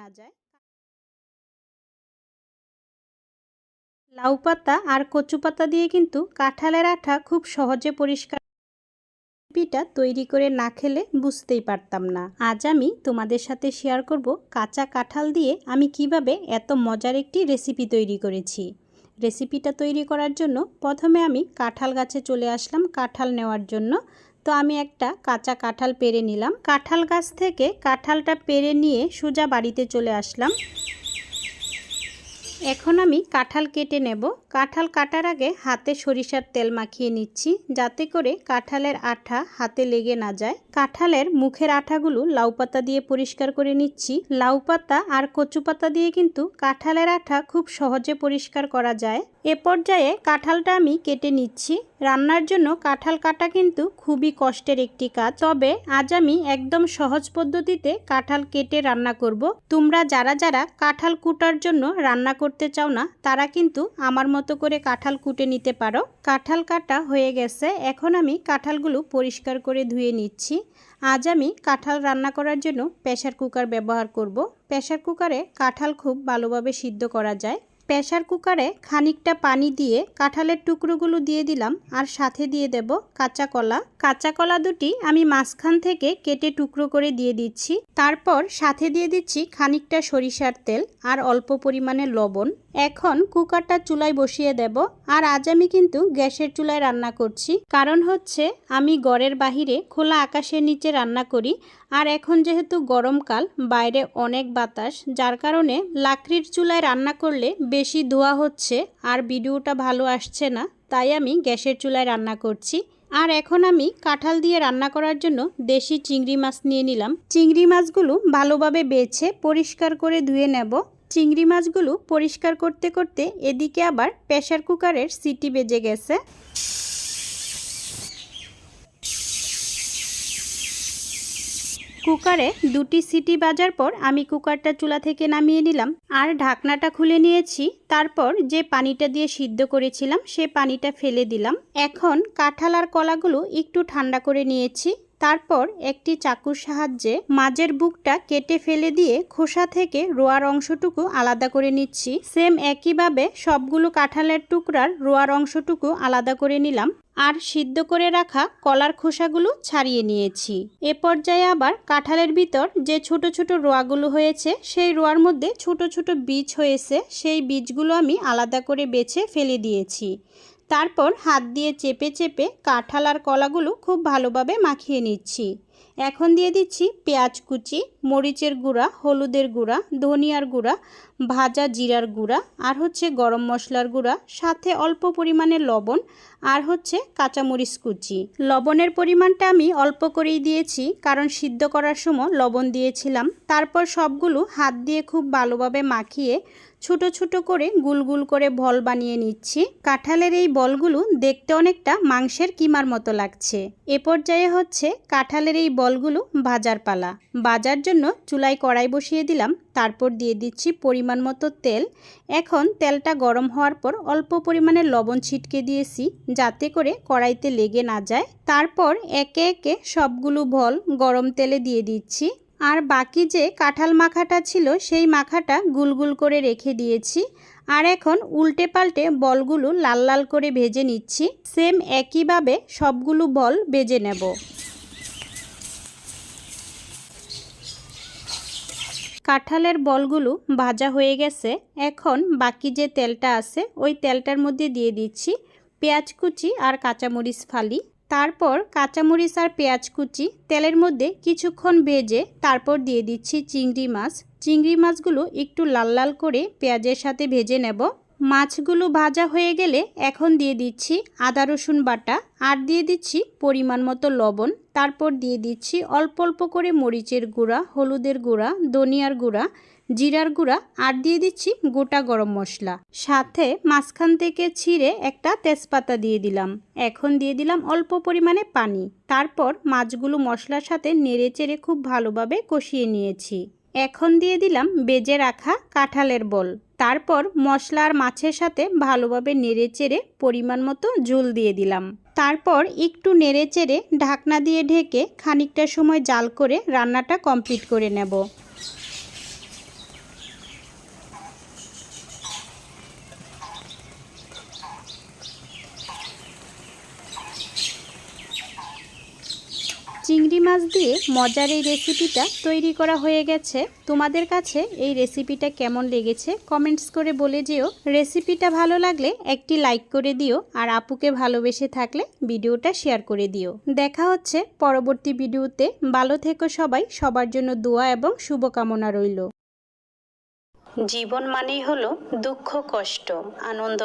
না যায়। লাউ পাতা আর কচু পাতা দিয়ে কিন্তু কাঁঠালের আঠা খুব সহজে পরিষ্কার রেসিপিটা তৈরি করে না খেলে বুঝতেই পারতাম না। আজ আমি তোমাদের সাথে শেয়ার করব কাঁচা কাঁঠাল দিয়ে আমি কীভাবে এত মজার একটি রেসিপি তৈরি করেছি। রেসিপিটা তৈরি করার জন্য প্রথমে আমি কাঁঠাল গাছে চলে আসলাম কাঁঠাল নেওয়ার জন্য। তো আমি একটা কাঁচা কাঁঠাল পেরে নিলাম। কাঁঠাল গাছ থেকে কাঁঠালটা পেরে নিয়ে সোজা বাড়িতে চলে আসলাম। এখন আমি কাঁঠাল কেটে নেব। কাঁঠাল কাটার আগে হাতে সরিষার তেল মাখিয়ে নিচ্ছি, যাতে করে কাঁঠালের আঠা হাতে লেগে না যায়। কাঁঠালের মুখের আঠাগুলো লাউ পাতা দিয়ে পরিষ্কার করে নিচ্ছি। লাউ পাতা আর কচু পাতা দিয়ে কিন্তু কাঁঠালের আঠা খুব সহজে পরিষ্কার করা যায়। এ পর্যায়ে কাঁঠালটা আমি কেটে নিচ্ছি। রান্নার জন্য কাঁঠাল কাটা কিন্তু খুবই কষ্টের একটি কাজ। তবে আজ আমি একদম সহজ পদ্ধতিতে কাঁঠাল কেটে রান্না করব। তোমরা যারা যারা কাঁঠাল কুটার জন্য রান্না করতে চাও না, তারা কিন্তু আমার মতো করে কাঁঠাল কুটে নিতে পারো। কাঁঠাল কাটা হয়ে গেছে, এখন আমি কাঁঠালগুলো পরিষ্কার করে ধুয়ে নিচ্ছি। আজ আমি কাঁঠাল রান্না করার জন্য প্রেশার কুকার ব্যবহার করব। প্রেশার কুকারে কাঁঠাল খুব ভালোভাবে সিদ্ধ করা যায়। প্রেশার কুকারে খানিকটা পানি দিয়ে কাঁঠালের টুকরোগুলো দিয়ে দিলাম আর সাথে দিয়ে দেব কাঁচা কলা। কাঁচা কলা দুটি আমি মাঝখান থেকে কেটে টুকরো করে দিয়ে দিচ্ছি। তারপর সাথে দিয়ে দিচ্ছি খানিকটা সরিষার তেল আর অল্প পরিমাণে লবণ। এখন কুকারটা চুলায় বসিয়ে দেব আর আজ আমি কিন্তু গ্যাসের চুলায় রান্না করছি। কারণ হচ্ছে আমি গড়ের বাহিরে খোলা আকাশের নিচে রান্না করি আর এখন যেহেতু গরমকাল, বাইরে অনেক বাতাস, যার কারণে লাকড়ির চুলায় রান্না করলে বেশি ধোয়া হচ্ছে আর ভিডিওটা ভালো আসছে না, তাই আমি গ্যাসের চুলায় রান্না করছি। আর এখন আমি কাঁঠাল দিয়ে রান্না করার জন্য দেশি চিংড়ি মাছ নিয়ে নিলাম। চিংড়ি মাছগুলো ভালোভাবে বেছে পরিষ্কার করে ধুয়ে নেব। চিংড়ি মাছগুলো পরিষ্কার করতে করতে এদিকে আবার প্রেশার কুকারের সিটি বেজে গেছে। কুকারে দুটি সিটি বাজার পর আমি কুকারটা চুলা থেকে নামিয়ে নিলাম। আর ঢাকনাটা খুলে নিয়েছি। তারপর যে পানিটা দিয়ে সিদ্ধ করেছিলাম, সে পানিটা ফেলে দিলাম। এখন কাঁঠাল আর কলাগুলো একটু ঠান্ডা করে নিয়েছি। তারপর একটি চাকুর সাহায্যে মাঝের বুকটা কেটে ফেলে দিয়ে খোসা থেকে রোয়ার অংশটুকু আলাদা করে নিচ্ছি। সেম একইভাবে সবগুলো কাঁঠালের টুকরার রোয়ার অংশটুকু আলাদা করে নিলাম। আর সিদ্ধ করে রাখা কলার খোসাগুলো ছাড়িয়ে নিয়েছি। এ পর্যায়ে আবার কাঁঠালের ভিতর যে ছোট ছোট রোয়াগুলো হয়েছে, সেই রোয়ার মধ্যে ছোট ছোট বীজ হয়েছে, সেই বীজগুলো আমি আলাদা করে বেছে ফেলে দিয়েছি। তারপর হাত দিয়ে চেপে চেপে কাঁঠাল আর কলাগুলো খুব ভালোভাবে মাখিয়ে নিচ্ছি। এখন দিয়ে দিচ্ছি পেঁয়াজ কুচি, মরিচের গুঁড়া, হলুদের গুঁড়া, ধনিয়ার গুঁড়া, ভাজা জিরার গুঁড়া, আর হচ্ছে গরম মশলার গুঁড়া, সাথে অল্প পরিমাণে লবণ, আর হচ্ছে কাঁচামরিচ কুচি। লবণের পরিমাণটা আমি অল্প করেই দিয়েছি, কারণ সিদ্ধ করার সময় লবণ দিয়েছিলাম। তারপর সবগুলো হাত দিয়ে খুব ভালোভাবে মাখিয়ে ছোট ছোট করে গুলগুল করে বল বানিয়ে নিচ্ছি। কাঁঠালের এই বলগুলো দেখতে অনেকটা মাংসের কিমার মতো লাগছে। এ পর্যায়ে হচ্ছে কাঁঠালের এই বলগুলো ভাজার পালা। বাজার জন্য চুলায় কড়াই বসিয়ে দিলাম, তারপর দিয়ে দিচ্ছি পরিমাণ মতো তেল। এখন তেলটা গরম হওয়ার পর অল্প পরিমাণে লবণ ছিটকে দিয়েছি, যাতে করে কড়াইতে লেগে না যায়। তারপর একে একে সবগুলো বল গরম তেলে দিয়ে দিচ্ছি। আর বাকি যে কাঁঠাল মাখাটা ছিল, সেই মাখাটা গুলগুল করে রেখে দিয়েছি। আর এখন উল্টে পাল্টে বলগুলো লাল লাল করে ভেজে নিচ্ছি। সেম একইভাবে সবগুলো বল ভেজে নেব। কাঁঠালের বলগুলো ভাজা হয়ে গেছে। এখন বাকি যে তেলটা আছে, ওই তেলটার মধ্যে দিয়ে দিচ্ছি পেঁয়াজ কুচি আর কাঁচামরিচ ফালি। তারপর কাঁচামরিচ আর পেঁয়াজ কুচি, তেলের মধ্যে কিছুক্ষণ ভেজে তারপর দিয়ে দিচ্ছি চিংড়ি মাছ। চিংড়ি মাছগুলো একটু লাল লাল করে পেঁয়াজের সাথে ভেজে নেব। মাছগুলো ভাজা হয়ে গেলে এখন দিয়ে দিচ্ছি আদা রসুন বাটা আর দিয়ে দিচ্ছি পরিমাণ মতো লবণ। তারপর দিয়ে দিচ্ছি অল্প অল্প করে মরিচের গুঁড়া, হলুদের গুঁড়া, ধনিয়ার গুঁড়া জিরার গুঁড়া আর দিয়ে দিচ্ছি গোটা গরম মশলা। সাথে মাঝখান থেকে ছিঁড়ে একটা তেজপাতা দিয়ে দিলাম। এখন দিয়ে দিলাম অল্প পরিমাণে পানি। তারপর মাছগুলো মশলার সাথে নেড়ে চেড়ে খুব ভালোভাবে কষিয়ে নিয়েছি। এখন দিয়ে দিলাম বেজে রাখা কাঁঠালের বল। তারপর মশলা আর মাছের সাথে ভালোভাবে নেড়ে চেড়ে পরিমাণ মতো ঝোল দিয়ে দিলাম। তারপর একটু নেড়ে চেড়ে ঢাকনা দিয়ে ঢেকে খানিকটা সময় জাল করে রান্নাটা কমপ্লিট করে নেব চিংড়ি মাছ দিয়ে মজার এই রেসিপিটা তৈরি করা হয়ে গেছে। তোমাদের কাছে এই রেসিপিটা কেমন লেগেছে কমেন্টস করে বলে যেও। রেসিপিটা ভালো লাগলে একটি লাইক করে দিও আর আপুকে ভালোবেসে থাকলে ভিডিওটা শেয়ার করে দিও। দেখা হচ্ছে পরবর্তী ভিডিওতে। ভালো থেকো সবাই। সবার জন্য দোয়া এবং শুভকামনা রইল। জীবন মানেই হলো দুঃখ, কষ্ট, আনন্দ